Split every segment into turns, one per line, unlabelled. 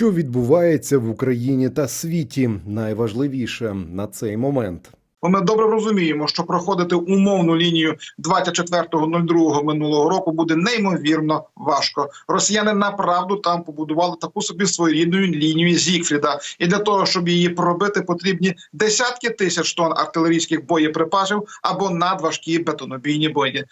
Що відбувається в Україні та світі, найважливіше на цей момент.
Ми добре розуміємо, що проходити умовну лінію 24.02 минулого року буде неймовірно важко. Росіяни направду там побудували таку собі своєрідну лінію Зігфріда, і для того, щоб її пробити, потрібні десятки тисяч тонн артилерійських боєприпасів або надважкі бетонобійні бої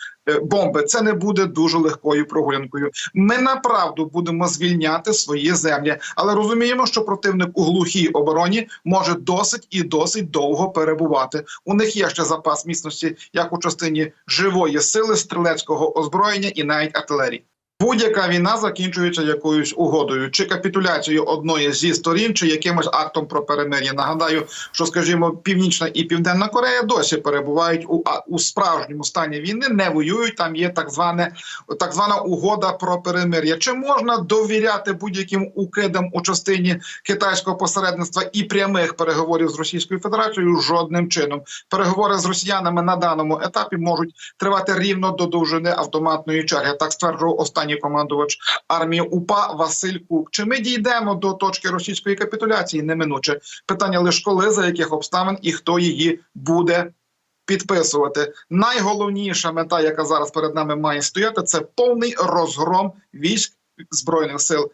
бомби. Це не буде дуже легкою прогулянкою. Ми направду будемо звільняти свої землі, але розуміємо, що противник у глухій обороні може досить і досить довго перебувати. У них є ще запас міцності, як у частині живої сили, стрілецького озброєння і навіть артилерії. Будь-яка війна закінчується якоюсь угодою, чи капітуляцією одної зі сторін, чи якимось актом про перемир'я. Нагадаю, що скажімо, Північна і Південна Корея досі перебувають у у справжньому стані війни, не воюють. Там є так зване так звана угода про перемир'я. Чи можна довіряти будь-яким укидам у частині китайського посередництва і прямих переговорів з Російською Федерацією? Жодним чином переговори з росіянами на даному етапі можуть тривати рівно до довжини автоматної черги. Так стверджував останній командувач армії УПА Василь Кук. Чи ми дійдемо до точки російської капітуляції? Неминуче питання лише коли, за яких обставин і хто її буде. Підписувати найголовніша мета, яка зараз перед нами має стояти, це повний розгром військ збройних сил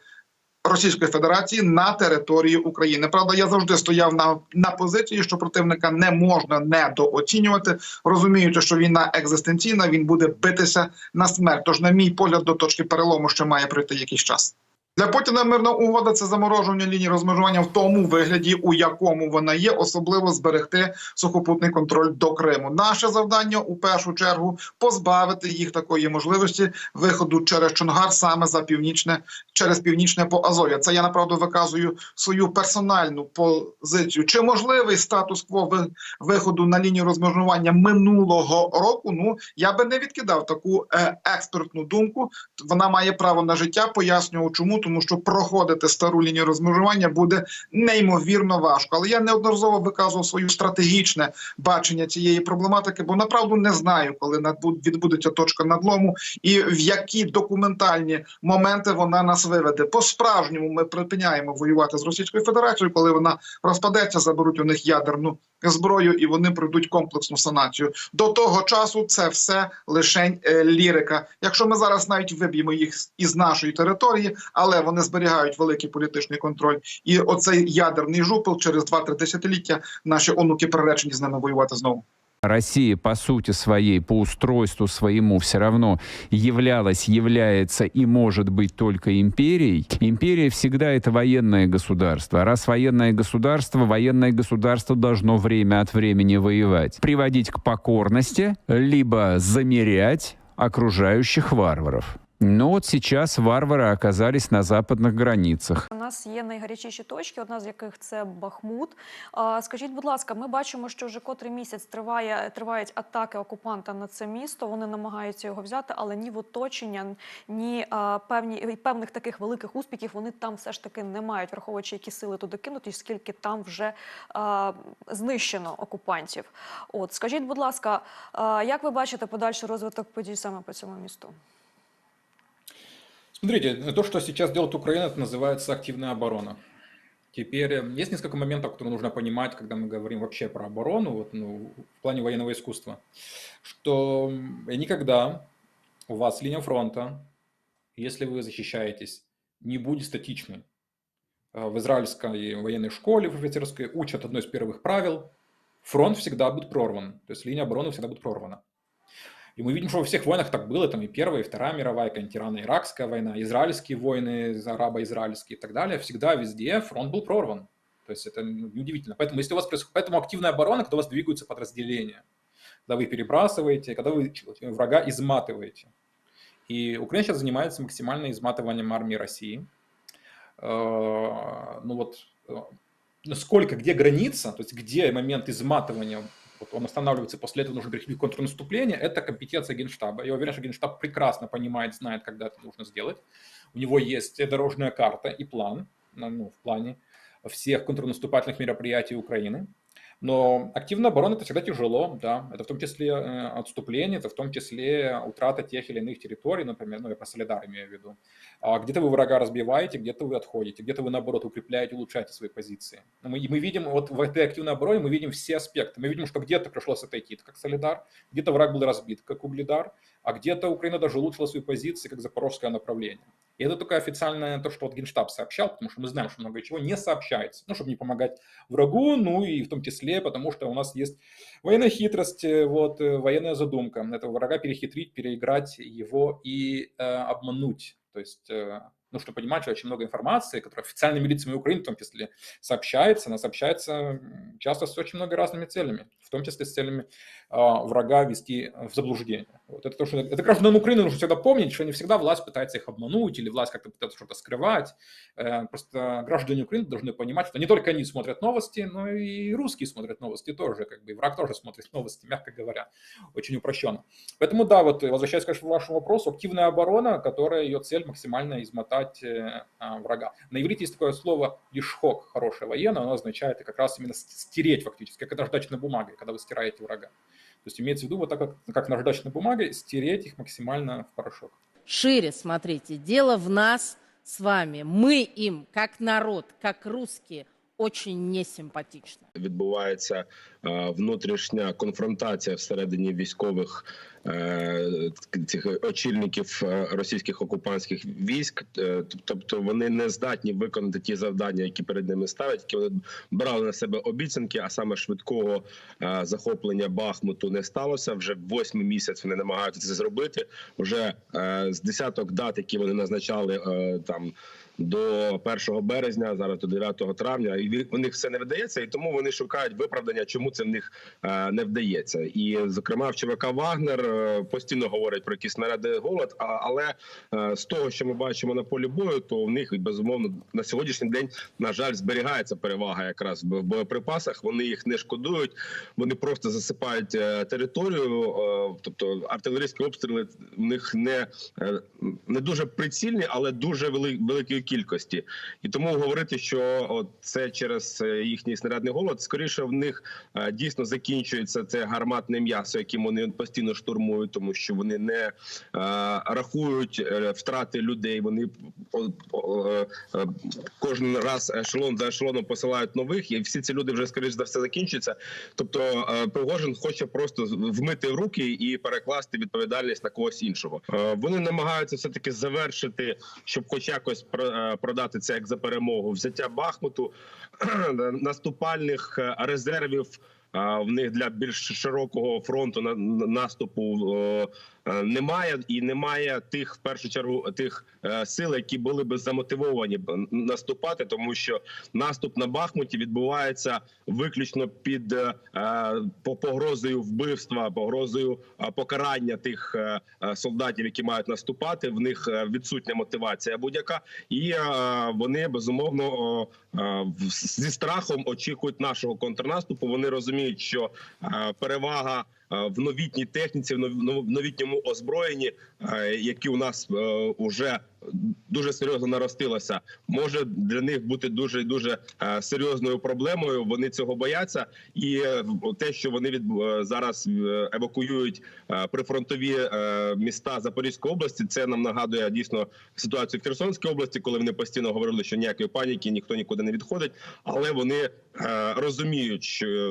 Російської Федерації на території України. Правда, я завжди стояв на, на позиції, що противника не можна недооцінювати, розуміючи, що війна екзистенційна, він буде битися на смерть. Тож, на мій погляд, до точки перелому ще має пройти якийсь час. Для Путіна мирна угода це заморожування лінії розмежування в тому вигляді, у якому вона є, особливо зберегти сухопутний контроль до Криму. Наше завдання у першу чергу позбавити їх такої можливості виходу через Чонгар саме за північне через північне по Азов'я. Це я направду виказую свою персональну позицію. Чи можливий статус-кво виходу на лінію розмежування минулого року? Ну я би не відкидав таку е, експертну думку. Вона має право на життя. Пояснюю, чому тому, що проходити стару лінію розмежування буде неймовірно важко. Але я неодноразово виказував своє стратегічне бачення цієї проблематики, бо направду не знаю, коли відбудеться точка надлому і в які документальні моменти вона нас виведе. По справжньому ми припиняємо воювати з Російською Федерацією, коли вона розпадеться, заберуть у них ядерну зброю і вони пройдуть комплексну санацію. До того часу це все лишень е, лірика. Якщо ми зараз навіть виб'ємо їх із нашої території, але вони зберігають великий політичний контроль, і оцей ядерний жупел через 2-3 десятиліття наші онуки приречені з ними воювати знову.
Россия по сути своей, по устройству своему все равно являлась, является и может быть только империей. Империя всегда это военное государство. А раз военное государство, военное государство должно время от времени воевать. Приводить к покорности, либо замерять окружающих варваров. Но вот сейчас варвары оказались на западных границах.
У нас є найгарячіші точки, одна з яких це Бахмут. Скажіть, будь ласка, ми бачимо, що вже котрий місяць триває тривають атаки окупанта на це місто. Вони намагаються його взяти, але ні в оточення, ні певні певних таких великих успіхів вони там все ж таки не мають, враховуючи, які сили туди кинуть, і скільки там вже знищено окупантів. От скажіть, будь ласка, а, як ви бачите подальший розвиток подій саме по цьому місту?
Смотрите, то, что сейчас делает Украина, это называется активная оборона. Теперь э, есть несколько моментов, которые нужно понимать, когда мы говорим вообще про оборону, вот, ну, в плане военного искусства, что никогда у вас линия фронта, если вы защищаетесь, не будет статичной. Э, В израильской военной школе, в офицерской, учат одно из первых правил. Фронт всегда будет прорван, то есть линия обороны всегда будет прорвана. И мы видим, что во всех войнах так было, там и Первая, и Вторая мировая, какая-нибудь ирано-иракская война, израильские войны, арабо-израильские и так далее, всегда везде фронт был прорван. То есть это неудивительно. Поэтому если у вас происходит, поэтому активная оборона, когда у вас двигаются подразделения, когда вы перебрасываете, когда вы врага изматываете. И Украина сейчас занимается максимальным изматыванием армии России. Э, Ну вот, э, насколько, где граница, то есть где момент изматывания вот он останавливается, после этого нужно перейти в контрнаступление, это компетенция Генштаба. Я уверен, что Генштаб прекрасно понимает, знает, когда это нужно сделать. У него есть дорожная карта и план, ну, в плане всех контрнаступательных мероприятий Украины. Но активная оборона это всегда тяжело, да. Это в том числе э, отступление, это в том числе утрата тех или иных территорий, например, ну я про Солидар имею в виду. А где-то вы врага разбиваете, где-то вы отходите, где-то вы наоборот укрепляете, улучшаете свои позиции. Но Мы, и мы видим, вот в этой активной обороне мы видим все аспекты. Мы видим, что где-то пришлось отойти, как Солидар, где-то враг был разбит, как Угледар, а где-то Украина даже улучшила свои позиции, как Запорожское направление. И это только официальное то, что вот Генштаб сообщал, потому что мы знаем, что много чего не сообщается. Ну, чтобы не помогать врагу, ну и в том числе, потому что у нас есть военная хитрость, э, вот, э, военная задумка этого врага перехитрить, переиграть его и э, обмануть. То есть э, нужно понимать, что очень много информации, которая официальными лицами Украины, в том числе, сообщается, она сообщается часто с очень много разными целями, в том числе с целями а, врага ввести в заблуждение. Вот это то, что это гражданам Украины нужно всегда помнить, что не всегда власть пытается их обмануть или власть как-то пытается что-то скрывать. Э, Просто граждане Украины должны понимать, что не только они смотрят новости, но и русские смотрят новости тоже, как бы и враг тоже смотрит новости, мягко говоря, очень упрощенно. Поэтому да, вот возвращаясь, конечно, к вашему вопросу, активная оборона, которая ее цель максимально измотать э, а, врага. На иврите есть такое слово лишхок, хорошее военное, оно означает как раз именно стереть фактически, как наждачной бумагой, когда вы стираете врага. То есть имеется в виду вот так, как, как наждачной бумагой, стереть их максимально в порошок.
Шире смотрите, дело в нас с вами. Мы им, как народ, как русские, очень несимпатичны.
відбувається внутрішня конфронтація всередині військових е, цих очільників е, російських окупантських військ. Е, Тобто вони не здатні виконати ті завдання, які перед ними ставлять, які вони брали на себе обіцянки, а саме швидкого е, захоплення Бахмуту не сталося. Вже восьмий місяць вони намагаються це зробити. Вже е, з десяток дат, які вони назначали е, там до 1 березня, зараз до 9 травня, і у них все не вдається, і тому вони шукають виправдання, чому це в них е, не вдається. І зокрема, в ЧВК Вагнер е, постійно говорять про якісь наряди голод. Але е, з того, що ми бачимо на полі бою, то в них безумовно на сьогоднішній день на жаль зберігається перевага якраз в боєприпасах. Вони їх не шкодують, вони просто засипають територію. Тобто артилерійські обстріли в них не, не дуже прицільні, але дуже великої кількості. І тому говорити, що це через їхній снарядний голод, скоріше в них дійсно закінчується це гарматне м'ясо, яким вони постійно штурмують, тому що вони не е, рахують е, втрати людей. Вони е, кожен раз ешелон за ешелоном посилають нових, і всі ці люди вже скоріш за все закінчуються. Тобто Пригожин хоче просто вмити руки і перекласти відповідальність на когось іншого. Вони намагаються все таки завершити, щоб хоч якось про- продати це як за перемогу. Взяття Бахмуту наступальних резервів. В них для більш широкого фронту на на- наступу е, е, немає, і немає тих в першу чергу тих е, сил, які були би замотивовані наступати, тому що наступ на Бахмуті відбувається виключно під по погрозою вбивства, погрозою покарання тих солдатів, які мають наступати. В них відсутня мотивація будь-яка, і вони безумовно зі страхом очікують нашого контрнаступу. Вони розуміють, що е, перевага. Е, В новітній техніці, в нов- нов- новітньому озброєнні, е, які у нас вже дуже серйозно наростилося, може для них бути дуже дуже е, серйозною проблемою. Вони цього бояться, і е, те, що вони від е, зараз е, евакуюють е, прифронтові е, міста Запорізької області, це нам нагадує дійсно ситуацію в Херсонській області, коли вони постійно говорили, що ніякої паніки, ніхто нікуди не відходить, але вони е, розуміють,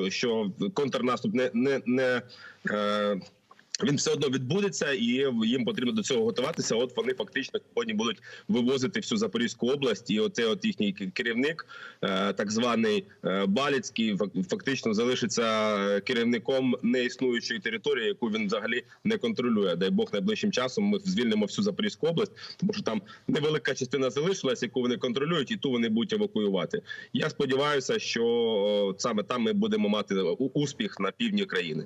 що, контрнаступ не не, не е, він все одно відбудеться, і їм потрібно до цього готуватися. От вони фактично сьогодні будуть вивозити всю Запорізьку область, і оце от їхній керівник, е, так званий е, Баліцький, фактично залишиться е, керівником неіснуючої території, яку він взагалі не контролює. Дай Бог найближчим часом ми звільнимо всю Запорізьку область, тому що там невелика частина залишилась, яку вони контролюють, і ту вони будуть евакуювати. Я сподіваюся, що саме там ми будемо мати успіх на півдні країни.